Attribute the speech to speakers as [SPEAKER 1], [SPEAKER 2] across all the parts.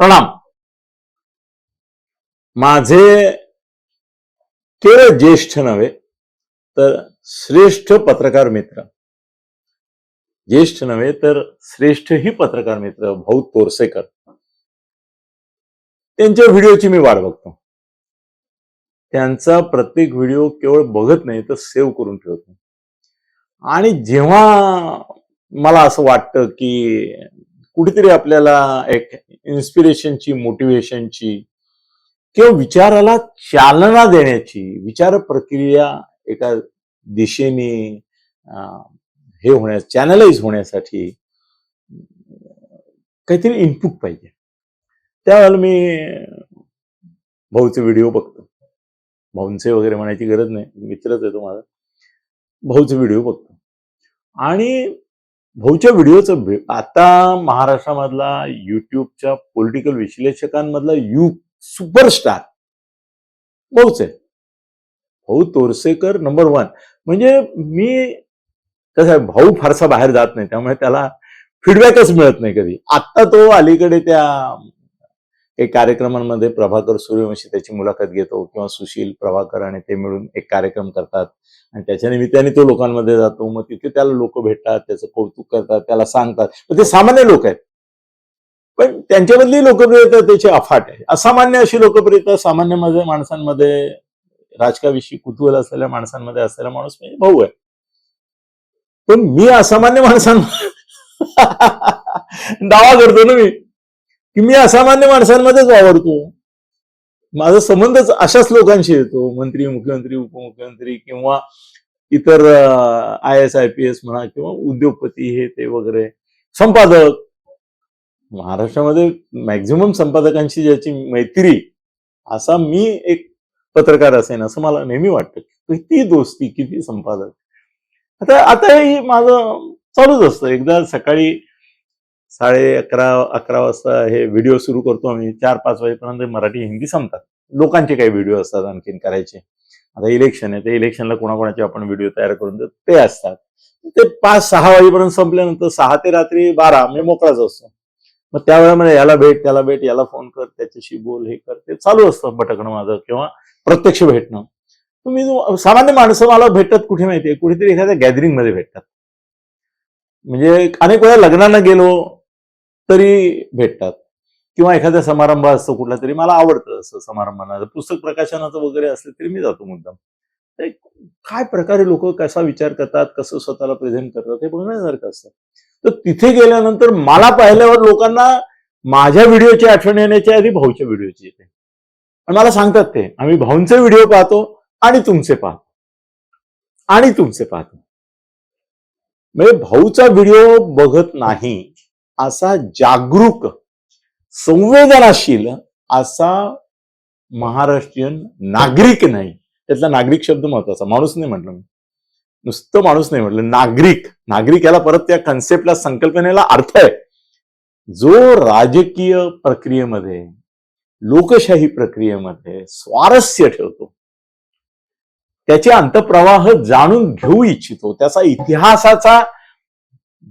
[SPEAKER 1] प्रणाम. माझे केवळ ज्येष्ठ नव्हे तर श्रेष्ठ पत्रकार मित्र. ज्येष्ठ नव्हे तर श्रेष्ठही पत्रकार मित्र भाऊ तोरसेकर. त्यांच्या व्हिडिओची मी वाट बघतो. त्यांचा प्रत्येक व्हिडिओ केवळ बघत नाही तर सेव्ह करून ठेवतो. आणि जेव्हा मला असं वाटतं की कुठेतरी आपल्याला एक इन्स्पिरेशनची मोटिवेशनची किंवा विचाराला चालना देण्याची विचार प्रक्रिया एका दिशेने हे होण्यास चॅनलाइज होण्यासाठी काहीतरी इनपुट पाहिजे. त्यावेळेला मी भाऊचे व्हिडिओ बघतो. भाऊंचे वगैरे म्हणायची गरज नाही. मित्रच आहे तो माझा. भाऊचे व्हिडिओ बघतो. आणि भाऊच्या व्हिडिओचं आता महाराष्ट्रामधला युट्यूबच्या पॉलिटिकल विश्लेषकांमधला यू सुपरस्टार भाऊच आहे. भाऊ तोरसेकर नंबर वन म्हणजे मी कसं आहे भाऊ फारसा बाहेर जात नाही त्यामुळे त्याला फीडबॅकच मिळत नाही कधी. आत्ता तो अलीकडे त्या एक कार्यक्रमांमध्ये प्रभाकर सूर्यवंशी त्याची मुलाखत घेतो किंवा सुशील प्रभाकर आणि ते मिळून एक कार्यक्रम करतात. आणि त्याच्या निमित्ताने तो लोकांमध्ये जातो. मग तिथे त्याला लोक भेटतात त्याचं कौतुक करतात त्याला सांगतात. ते सामान्य लोक आहेत. पण त्यांच्यामधली लोकप्रियता त्याची अफाट आहे. असामान्य अशी लोकप्रियता सामान्यमध्ये माणसांमध्ये राजकाविषयी कुतूहल असलेल्या माणसांमध्ये असलेला माणूस म्हणजे भाऊ आहे. पण मी असामान्य माणसांना दावा करतो ना मी. की मी असामान्य माणसांमध्येच वावरतो. माझा संबंधच अशाच लोकांशी येतो. मंत्री मुख्यमंत्री उपमुख्यमंत्री किंवा इतर I S I P S म्हणा किंवा उद्योगपती हे ते वगैरे. संपादक. महाराष्ट्रामध्ये मॅक्झिमम संपादकांशी ज्याची मैत्री असा मी एक पत्रकार असेन असं मला नेहमी वाटतं. किती दोस्ती किती संपादक. आता आता हे माझं चालूच असतं. एकदा सकाळी साडे अकरा अकरा वाजता हे व्हिडिओ सुरू करतो आम्ही. चार पाच वाजेपर्यंत मराठी हिंदी संपतात. लोकांचे काही व्हिडिओ असतात आणखीन करायचे. आता इलेक्शन आहे. ते इलेक्शनला कोणाकोणाचे आपण व्हिडिओ तयार करून देतो. ते असतात. ते पाच सहा वाजेपर्यंत संपल्यानंतर सहा ते रात्री बारा मी मोकळाच असतो. मग त्यावेळेमध्ये याला भेट त्याला भेट याला फोन कर त्याच्याशी बोल हे कर. ते चालू असतं भटकणं माझं किंवा प्रत्यक्ष भेटणं. तुम्ही सामान्य माणसं मला भेटतात कुठे माहितीये? कुठेतरी एखाद्या गॅदरिंगमध्ये भेटतात. म्हणजे अनेक वेळा लग्नाला गेलो तरी भेटतात. किंवा एखादा समारंभ असतो कुठला तरी मला आवडतं असं समारंभांना. जर पुस्तक प्रकाशनाचं वगैरे असलं तरी मी जातो मुद्दाम. काय प्रकारे लोक कसा विचार करतात कसं स्वतःला प्रेझेंट करतात हे बघण्यासारखं असतं. तर तिथे गेल्यानंतर मला पाहिल्यावर लोकांना माझ्या व्हिडिओची आठवण येण्याच्या आधी भाऊच्या व्हिडिओची येते. आणि मला सांगतात ते आम्ही भाऊंचे व्हिडिओ पाहतो आणि तुमचे पाहतो. आणि तुमचे पाहतो. म्हणजे भाऊचा व्हिडिओ बघत नाही असा जागरूक संवेदनाशील असा महाराष्ट्रीयन नागरिक नाही. त्यातला नागरिक शब्द महत्त्वाचा. माणूस नाही म्हटलं मी. नुसतं माणूस नाही म्हटलं. नागरिक. नागरिक याला परत त्या कन्सेप्टला संकल्पनेला अर्थ आहे. जो राजकीय प्रक्रियेमध्ये लोकशाही प्रक्रियेमध्ये स्वारस्य ठेवतो त्याचे अंतप्रवाह जाणून घेऊ इच्छितो त्याचा इतिहासाचा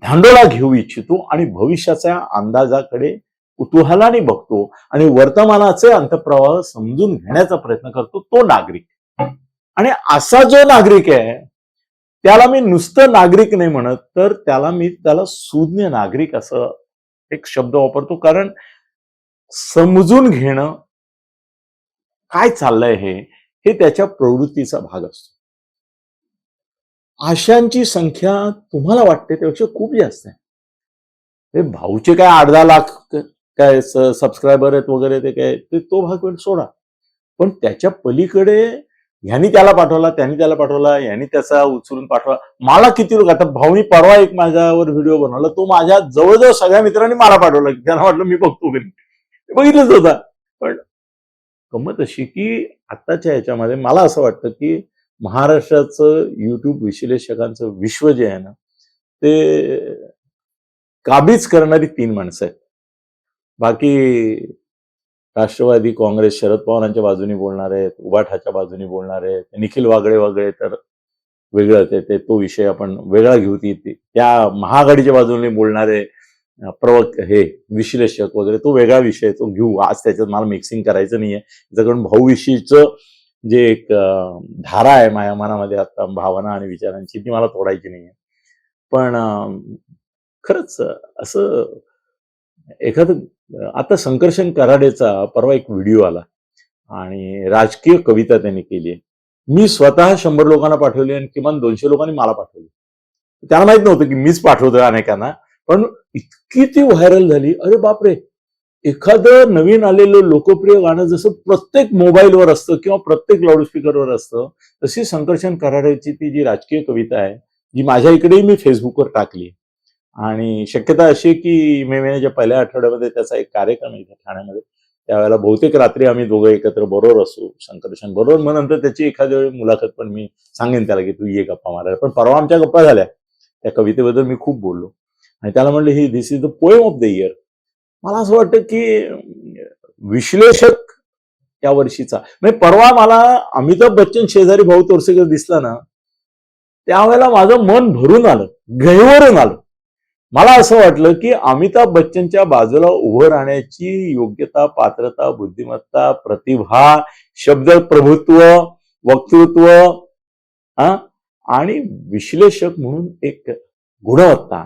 [SPEAKER 1] धांडोळा घेऊ इच्छितो आणि भविष्याच्या अंदाजाकडे कुतूहलाने बघतो आणि वर्तमानाचे अंतप्रवाह समजून घेण्याचा प्रयत्न करतो तो नागरिक. आणि असा जो नागरिक आहे त्याला मी नुसतं नागरिक नाही म्हणत तर त्याला मी त्याला सुज्ञ नागरिक असं एक शब्द वापरतो. कारण समजून घेणं काय चाललंय हे हे त्याच्या प्रवृत्तीचा भाग असतो. आशांची संख्या तुम्हाला वाटते त्यापेक्षा खूप जास्त आहे. भाऊचे काय आठ दहा लाख काय सबस्क्रायबर आहेत वगैरे ते काय ते तो भाग पण सोडा. पण त्याच्या पलीकडे ह्यानी त्याला पाठवला त्यांनी त्याला पाठवला यांनी त्याचा उचलून पाठवला. मला किती लोक आता भाऊनी परवा एक माझ्यावर व्हिडिओ बनवला तो माझ्या जवळजवळ सगळ्या मित्रांनी मला पाठवला. त्यांना वाटलं मी बघतो घरी. ते बघितलंच होता. पण गमत अशी की आत्ताच्या ह्याच्यामध्ये मला असं वाटतं की महाराष्ट्राचं यूट्यूब विश्लेषकांचं विश्व जे आहे ना ते काबीज करणारी तीन माणसं आहेत. बाकी राष्ट्रवादी काँग्रेस शरद पवारांच्या बाजूने बोलणार आहेत उबाठाच्या बाजूने बोलणार आहेत निखिल वागळे वागळे तर वेगळं ते ते तो विषय आपण वेगळा घेऊ ती त्या महाआघाडीच्या बाजूने बोलणारे प्रवक हे विश्लेषक वगैरे तो वेगळा विषय तो घेऊ. आज त्याच्यात मला मिक्सिंग करायचं नाहीये. त्याच्याकडून भाऊविषयीचं जे एक धारा आहे माझ्या मनामध्ये आता भावना आणि विचारांची ती मला तोडायची नाहीये. पण खरंच असं एखादं आता संकर्षण कराडेचा परवा एक व्हिडिओ आला आणि राजकीय कविता त्यांनी केली आहे मी स्वतः शंभर लोकांना पाठवली आणि किमान दोनशे लोकांनी मला पाठवली. त्यांना माहीत नव्हतं की मीच पाठवतोय अनेकांना पण इतकी ती व्हायरल झाली. अरे बापरे! एखादं नवीन आलेलं लोकप्रिय गाणं जसं प्रत्येक मोबाईलवर असतं किंवा प्रत्येक लाऊडस्पीकरवर असतं तशी संकर्षण कराडाची ती जी राजकीय कविता आहे जी माझ्या इकडेही मी फेसबुकवर टाकली. आणि शक्यता अशी आहे की मे महिन्याच्या पहिल्या आठवड्यामध्ये त्याचा एक कार्यक्रम आहे इथे ठाण्यामध्ये त्यावेळेला बहुतेक रात्री आम्ही दोघं एकत्र बरोबर असू संकर्षण बरोबर. मग नंतर त्याची एखाद्या वेळी मुलाखत पण मी सांगेन त्याला की तू ये गप्पा मारायला. पण परवा आमच्या गप्पा झाल्या. त्या कवितेबद्दल मी खूप बोललो. आणि त्याला म्हणलं ही this is the poem of the year मला असं वाटतं की विश्लेषक या वर्षीचा. म्हणजे परवा मला अमिताभ बच्चन शेजारी भाऊ तोरसेकर दिसला ना त्यावेळेला माझं मन भरून आलं गहिवरून आलं. मला असं वाटलं की अमिताभ बच्चनच्या बाजूला उभं राहण्याची योग्यता पात्रता बुद्धिमत्ता प्रतिभा शब्द प्रभुत्व वक्तृत्व हा आणि विश्लेषक म्हणून एक गुणवत्ता.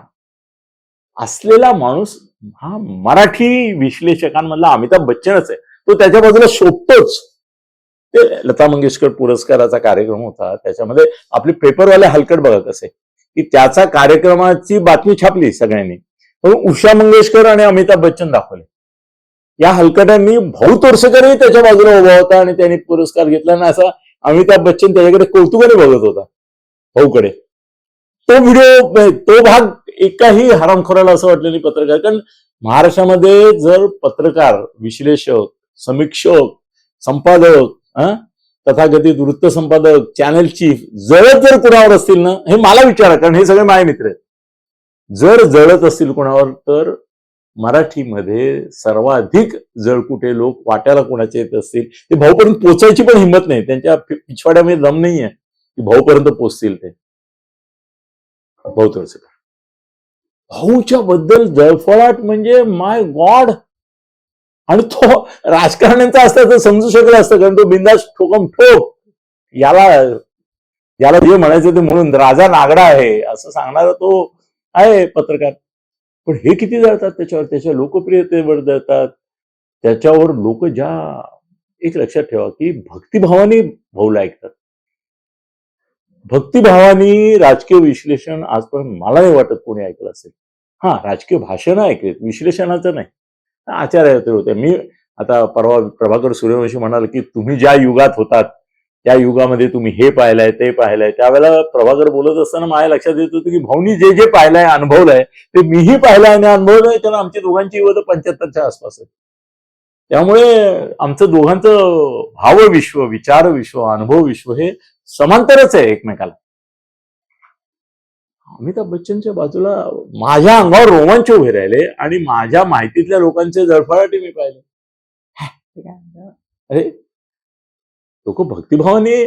[SPEAKER 1] असलेला माणूस हा मराठी विश्लेषकांमधला अमिताभ बच्चनच आहे. तो त्याच्या बाजूला शोधतोच ते लता मंगेशकर पुरस्काराचा कार्यक्रम होता. त्याच्यामध्ये आपले पेपरवाले हलकट बघा कसे. की त्याचा कार्यक्रमाची बातमी छापली सगळ्यांनी. पण उषा मंगेशकर आणि अमिताभ बच्चन दाखवले. या हलकटांनी भाऊ तोरसेकरही त्याच्या बाजूला उभा होता आणि त्यांनी पुरस्कार घेतला. आणि असा अमिताभ बच्चन त्याच्याकडे कौतुकाने बघत होता. भाऊकडे. तो व्हिडिओ तो भाग एकाही हरामखोराला असं वाटलं नाही पत्रकार. कारण महाराष्ट्रामध्ये जर पत्रकार विश्लेषक समीक्षक संपादक हं, तथाकथित वृत्त संपादक चॅनल चीफ जळत जर कुणावर असतील ना हे मला विचारा कारण हे सगळे माझे मित्र आहेत. जर जळत असतील कोणावर तर मराठीमध्ये सर्वाधिक जळकुटे लोक वाट्याला कोणाचे येत असतील ते भाऊपर्यंत पोचायची पण हिंमत नाही. त्यांच्या पिछवाड्यामध्ये दम नाहीये की भाऊपर्यंत पोचतील ते. भाऊ भाऊच्या बद्दल जळफळाट म्हणजे माय गॉड. आणि तो राजकारण्यांचा असता तर समजू शकलं असतं कारण तो बिंदास ठोकम ठोक. याला याला जे म्हणायचं ते म्हणून राजा नागडा आहे असं सांगणारा तो आहे पत्रकार. पण हे किती जळतात त्याच्यावर? त्याच्या लोकप्रियतेवर जळतात. त्याच्यावर लोक ज्या एक लक्षात ठेवा की भक्तिभावाने भाऊला ऐकतात भक्तिभावानी राजकीय विश्लेषण आजपर्यंत मला नाही वाटत कोणी ऐकलं असेल. हा राजकीय भाषण ऐकलेत विश्लेषणाचं नाही. आचार्य ते होते. मी आता परवा प्रभाकर सूर्यवंशी म्हणाल की तुम्ही ज्या युगात होतात त्या युगामध्ये तुम्ही हे पाहिलंय ते पाहिलंय. त्यावेळेला प्रभाकर बोलत असताना माझ्या लक्षात येत होतं की भाऊनी जे जे पाहिलंय अनुभवलंय ते मीही पाहिलंय आणि अनुभवलंय त्याला आमची दोघांची युवत पंच्याहत्तरच्या आसपास आहे त्यामुळे आमचं दोघांचं भावविश्व विचार विश्व अनुभव विश्व हे समांतरच आहे एकमेकाला. अमिताभ बच्चनच्या बाजूला माझ्या अंगावर रोमांच उभे राहिले आणि माझ्या माहितीतल्या लोकांचे जळफळाटे मी पाहिले. अरे लोक भक्तिभावाने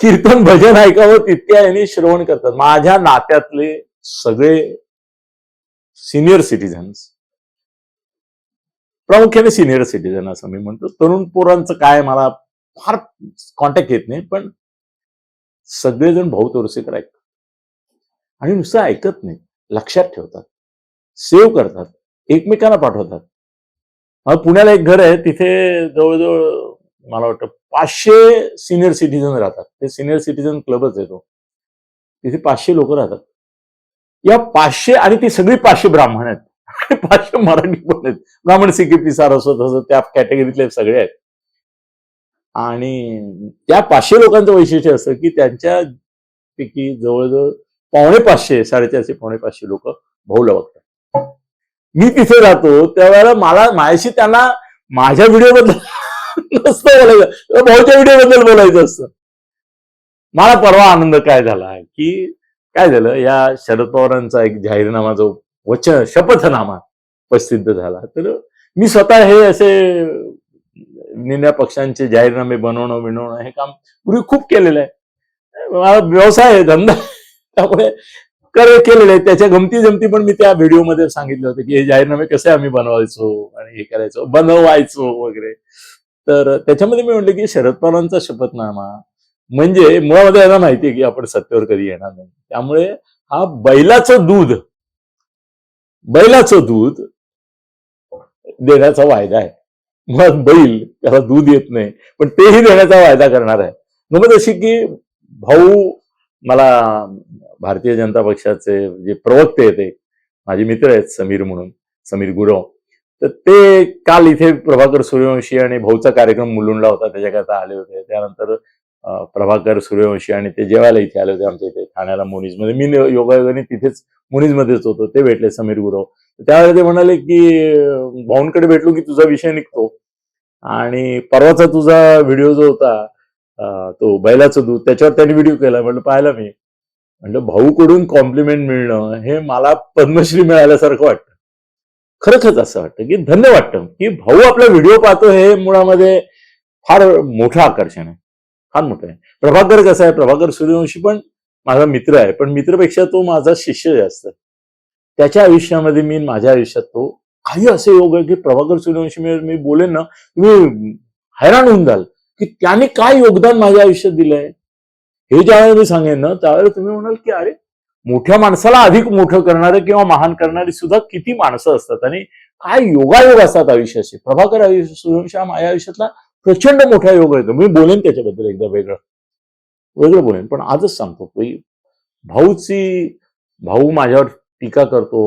[SPEAKER 1] कीर्तन भजन ऐकावं तितक्या यांनी श्रवण करतात. माझ्या नात्यातले सगळे सिनियर सिटीझन्स प्रामुख्याने सिनियर सिटीझन असं मी म्हणतो. तरुण पोरांचं काय मला फार कॉन्टॅक्ट येत नाही पण सगळेजण भाऊ तोरसेकर ऐकतात. आणि नुसतं ऐकत नाही. लक्षात ठेवतात. सेव्ह करतात. एकमेकांना पाठवतात. पुण्याला एक घर आहे. तिथे जवळजवळ मला वाटतं पाचशे सिनियर सिटीजन राहतात. ते सिनियर सिटीजन क्लबच आहे तो. तिथे पाचशे लोक राहतात. या पाचशे आणि ती सगळी पाचशे ब्राह्मण आहेत. आणि पाचशे मराठी पण आहेत. ब्राह्मण सिकिपी सारस्वत तसं त्या कॅटेगरीतले सगळे आहेत. आणि त्या पाचशे लोकांचं वैशिष्ट्य असं की त्यांच्या पैकी जवळजवळ पावणे पाचशे साडेचारशे पावणे पाचशे लोक भाऊला बघतात मी तिथे राहतो त्यावेळेला मला माझ्याशी त्यांना माझ्या व्हिडिओ बद्दल नसतं बोलायचं. भाऊच्या व्हिडिओ बद्दल बोलायचं असतं. मला परवा आनंद काय झाला की काय झालं या शरद पवारांचा एक जाहीरनामा जो वचन शपथनामा प्रसिद्ध झाला. तर मी स्वतः हे असे निन्या पक्षांचे जाहीरनामे बनवणं बिनवणं हे काम पूर्वी खूप केलेलं आहे. मला व्यवसाय आहे धंदा त्यामुळे कर केलेलं आहे त्याच्या गमती जमती पण मी त्या व्हिडिओमध्ये सांगितलं होतं की हे जाहीरनामे कसे आम्ही बनवायचो आणि हे करायचो बनवायचो वगैरे. तर त्याच्यामध्ये मी म्हटलं की शरद पवारांचा शपथनामा म्हणजे मुळामध्ये यांना माहिती आहे की आपण सत्तेवर कधी येणार नाही. त्यामुळे हा बैलाचं दूध बैलाचं दूध देण्याचा वायदा आहे. मग बैल त्याला दूध येत नाही. पण तेही देण्याचा वायदा करणार आहे. गमत अशी की भाऊ मला भारतीय जनता पक्षाचे जे प्रवक्ते आहेत ते माझे मित्र आहेत समीर म्हणून समीर गुरव. तर ते काल इथे प्रभाकर सूर्यवंशी आणि भाऊचा कार्यक्रम मुलुंडला होता त्याच्याकरता आले होते. त्यानंतर प्रभाकर सूर्यवंशी आणि ते जेवायला इथे आले होते आमच्या इथे ठाण्याला मुनीजमध्ये. मी योगायोगाने तिथेच मुनीजमध्येच होतो ते भेटले समीर गुरव. त्यावेळेला ते म्हणाले की भाऊंकडे भेटलो की तुझा विषय निघतो. आणि परवाचा तुझा व्हिडिओ जो होता तो बैलाचं दूध त्याच्यावर त्यांनी व्हिडिओ केला. म्हटलं पाहिला मी. म्हटलं भाऊकडून कॉम्प्लिमेंट मिळणं हे मला पद्मश्री मिळाल्यासारखं वाटतं. खरंच असं वाटतं की धन्य वाटतं की भाऊ आपला व्हिडिओ पाहतो हे मुळामध्ये फार मोठं आकर्षण आहे. फार मोठं आहे. प्रभाकर कसा आहे? प्रभाकर सूर्यवंशी पण माझा मित्र आहे. पण मित्रपेक्षा तो माझा शिष्य जास्त. आहे. त्याच्या आयुष्यामध्ये मी माझ्या आयुष्यात तो काही असे योग आहे की प्रभाकर सूर्यवंशी मी बोलेन ना तुम्ही हैराण होऊन जाल की त्याने काय योगदान माझ्या आयुष्यात दिलंय. हे ज्यावेळेला मी सांगेन ना त्यावेळेला तुम्ही म्हणाल की अरे मोठ्या माणसाला अधिक मोठं करणारे किंवा महान करणारी सुद्धा किती माणसं असतात आणि काय योगायोग असतात आयुष्याचे. प्रभाकर आयुष्य सूर्यवंशी हा माझ्या आयुष्यातला प्रचंड मोठा योग आहे. मी बोलेन त्याच्याबद्दल एकदा वेगळं. वेगळं बोलेन पण आजच सांगतो भाऊची भाऊ माझ्यावर टीका करतो.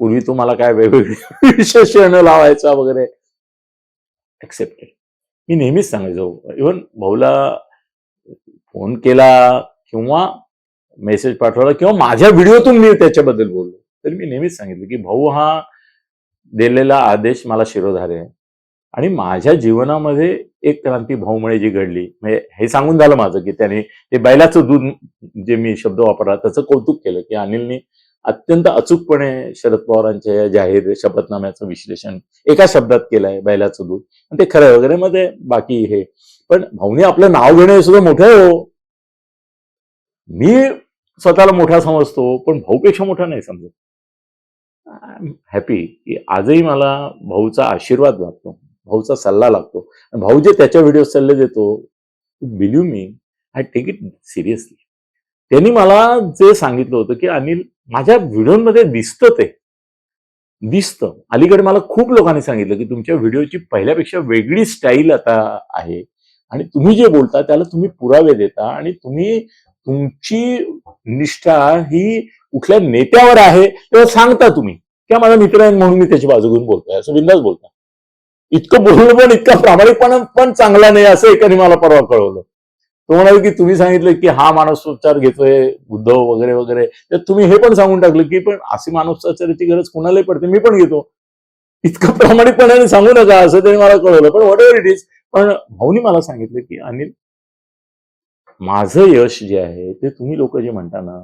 [SPEAKER 1] पूर्वी तुम्हाला काय वेगवेगळे विशेषण लावायचा वगैरे. ऍक्सेप्टेड मी नेहमीच सांगायचो इव्हन भाऊला फोन केला किंवा मेसेज पाठवला किंवा माझ्या व्हिडिओतून मी त्याच्याबद्दल बोललो. तर मी नेहमीच सांगितलं की भाऊ हा दिलेला आदेश मला शिरोधार्य आहे. आणि माझ्या जीवनामध्ये एक क्रांती भाऊमुळे जी घडली म्हणजे हे सांगून झालं माझं की त्याने ते बैलाचं दूध जे मी शब्द वापरला त्याचं कौतुक केलं की अनिलने अत्यंत अचूकपणे शरद पवारांच्या या जाहीर शपथनाम्याचं विश्लेषण एका शब्दात केलंय बैलाचं दूध आणि ते खरं वगैरे मध्ये बाकी हे. पण भाऊने आपलं नाव घेणं हे सुद्धा मोठं आहे हो. मी स्वतःला मोठा समजतो पण भाऊपेक्षा मोठा नाही समजत. हॅपी की आजही मला भाऊचा आशीर्वाद लागतो भाऊचा सल्ला लागतो. आणि भाऊ जे त्याच्या व्हिडिओ सल्ले देतो believe me I take it seriously त्यांनी मला जे सांगितलं होतं की अनिल माझ्या व्हिडिओमध्ये दिसतं ते. दिसतं. अलीकडे मला खूप लोकांनी सांगितलं की तुमच्या व्हिडिओची पहिल्यापेक्षा वेगळी स्टाईल आता आहे. आणि तुम्ही जे बोलता त्याला तुम्ही पुरावे देता आणि तुम्ही तुमची निष्ठा ही कुठल्या नेत्यावर आहे तेव्हा सांगता तुम्ही. किंवा माझा मित्र आहे म्हणून मी त्याची बाजू घेऊन बोलतोय. असं बिंदास बोलता इतकं बोलणं पण इतका प्रामाणिकपणा पण चांगला नाही असं एकाने मला परवा कळवलं. तो म्हणाले की तुम्ही सांगितलं की हा मानसोपचार घेतोय उद्धव वगैरे वगैरे. तर तुम्ही हे पण सांगून टाकलं की पण अशी मानसोपचाराची गरज कुणालाही पडते मी पण घेतो. इतकं प्रामाणिकपणाने सांगू नका असं त्यांनी मला कळवलं पण व्हॉट एव्हर इट इज पण भाऊनी मला सांगितलं की अनिल माझं यश जे आहे ते तुम्ही लोक जे म्हणता ना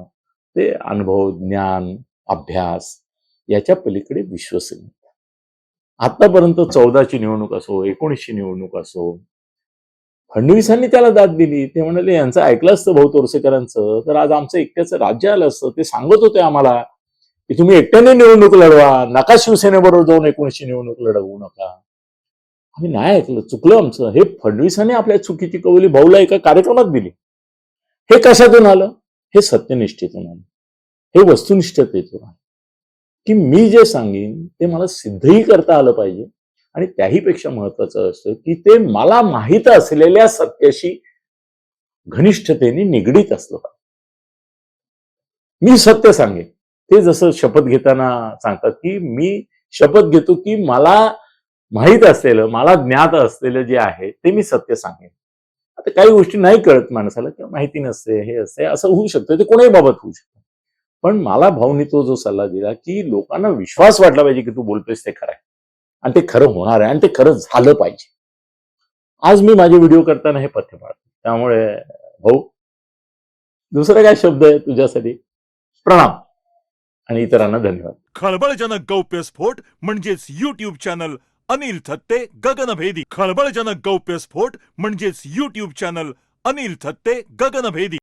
[SPEAKER 1] ते अनुभव ज्ञान अभ्यास याच्या पलीकडे विश्वसनीय आतापर्यंत चौदाची निवडणूक असो एकोणीसची निवडणूक असो फडणवीसांनी त्याला दाद दिली. ते म्हणाले यांचं ऐकलं असतं भाऊ तोरसेकरांचं. तर आज आमचं एकट्याचं राज्य आलं असतं. ते सांगत होते आम्हाला की तुम्ही एकट्याने निवडणूक लढवा. नका शिवसेनेबरोबर जाऊन एकोणीसशे निवडणूक लढवू नका. आम्ही नाही ऐकलं. चुकलं आमचं. हे फडणवीसांनी आपल्या चुकीची कबुली भाऊला एका कार्यक्रमात दिली. हे कशातून आलं? हे सत्यनिष्ठेतून आलं. हे वस्तुनिष्ठतेतून आलं. की मी जे सांगेन ते मला सिद्धही करता आलं पाहिजे. आणि त्याहीपेक्षा महत्वाचं असतं की ते मला माहीत असलेल्या सत्याशी घनिष्ठतेने निगडीत असलं पाहिजे. मी सत्य सांगेन. ते जसं शपथ घेताना सांगतात की मी शपथ घेतो की मला माहीत असलेलं मला ज्ञात असलेलं जे आहे ते मी सत्य सांगेन. आता काही गोष्टी नाही कळत माणसाला किंवा माहिती नसते हे असते असं होऊ शकतं ते कोणाही बाबत होऊ शकतं. पण मला भाऊनी तो जो सल्ला दिला की लोकांना विश्वास वाटला पाहिजे की तू बोलतोयस ते खरं आहे. आणि ते खरं होणार आहे आणि ते खरं झालं पाहिजे. आज मी माझे व्हिडिओ करताना हे पथ्य पाळतो त्यामुळे भाऊ दुसरा काय शब्द आहे तुझ्यासाठी? प्रणाम. आणि इतरांना धन्यवाद.
[SPEAKER 2] खळबळजनक गौप्यस्फोट म्हणजेच युट्यूब चॅनल अनिल थत्ते गगनभेदी. खळबळजनक गौप्यस्फोट म्हणजेच युट्यूब चॅनल अनिल थत्ते गगनभेदी.